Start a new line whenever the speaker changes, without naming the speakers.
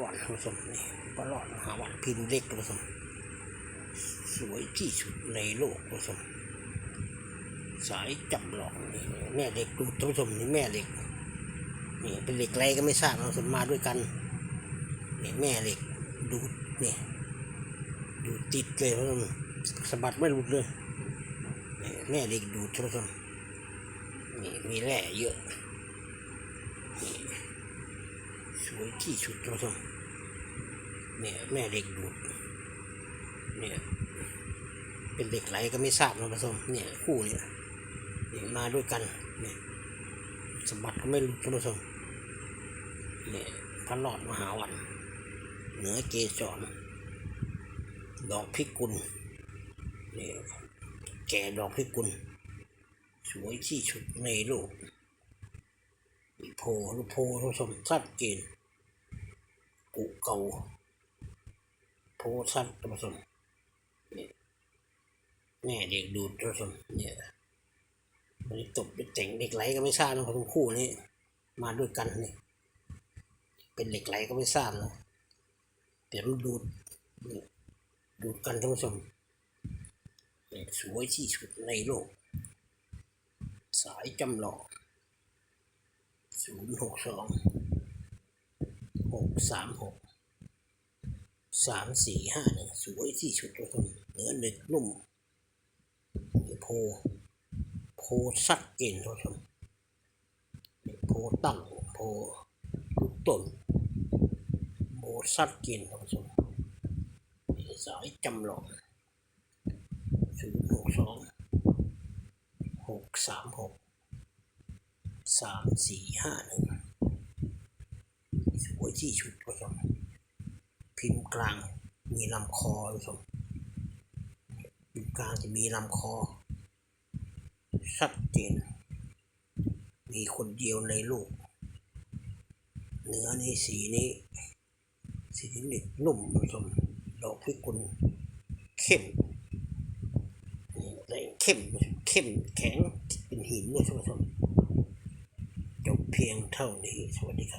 หวานท่านผู้ชมนี่ปลาหลอดมหาวานพิมพ์เล็กท่านผู้ชมสวยที่สุดในโลกท่านผู้ชมสายจับหลอกนี่แม่เหล็กดูท่านผู้ชมนี่แม่เหล็กนี่เป็นเหล็กไรก็ไม่ทราบท่านผู้ชมมาด้วยกันนี่แม่เหล็กดูนี่ดูติดเลยท่านผู้ชมสะบัดไม่หลุดเลยนี่แม่เหล็กดูท่านผู้ชมนี่มีแร่เยอะนี่ วยที่สุดท่านผู้ชมเนี่ยแม่เด็กดูดเนี่ยเป็นเด็กไหลก็ไม่ทราบนะท่านผู้ชมเนี่ยคู่เนี่ยเนี่ยมาด้วยกันเนี่ยสมบัติก็ไม่รู้ท่านผู้ชมเนี่ยพระหลอดมหาวัน เหนือเกสรดอกพิกุลเนี่ยแก่ดอกพิกุลสวยที่สุดในโลกโพลูกโพท่านผู้ชมชัดเจน กุเกาโพชัดท่านผู้ชมเนี่แม่เด็กดูดท่านผู้ชมเนี่ยมันตบเป็นเจ๋งเด็กไหลก็ไม่ทราบนะทั้งคู่นี้มาด้วยกันนี่เป็นเหล็กไหลก็ไม่ทราบนะเดี๋ยวมันดูดดูดกันท่านผู้ชมสวยที่สุดในโลก สายจำลองศูนย์หก สามหกสามสี่ห้าหนึ่งสวยที่สุดเลยครับเนื้อหนึบนุ่มโพโพสักเกณฑ์ท่านโพตั้งโพลูกต้นโพสักเกณฑ์ท่านสายจำลองศูนย์หกสองหกสามหกสามสี่ห้าหนึ่ง สวยที่ชุดผู้ชมพิมพ์กลาง มีลำคอผู้ชมพิมพ์กลางจะมีลำคอชัดเจนมีคนเดียวในโลกเนื้อนี้สีนี้สีนี้เด็กนุ่มผู้ชมดอกพิกุลเข้มนี่เข้มเข้มแข็งเป็นหินด้วยท่านผู้ชมจบเพียงเท่านี้ สวัสดีครับ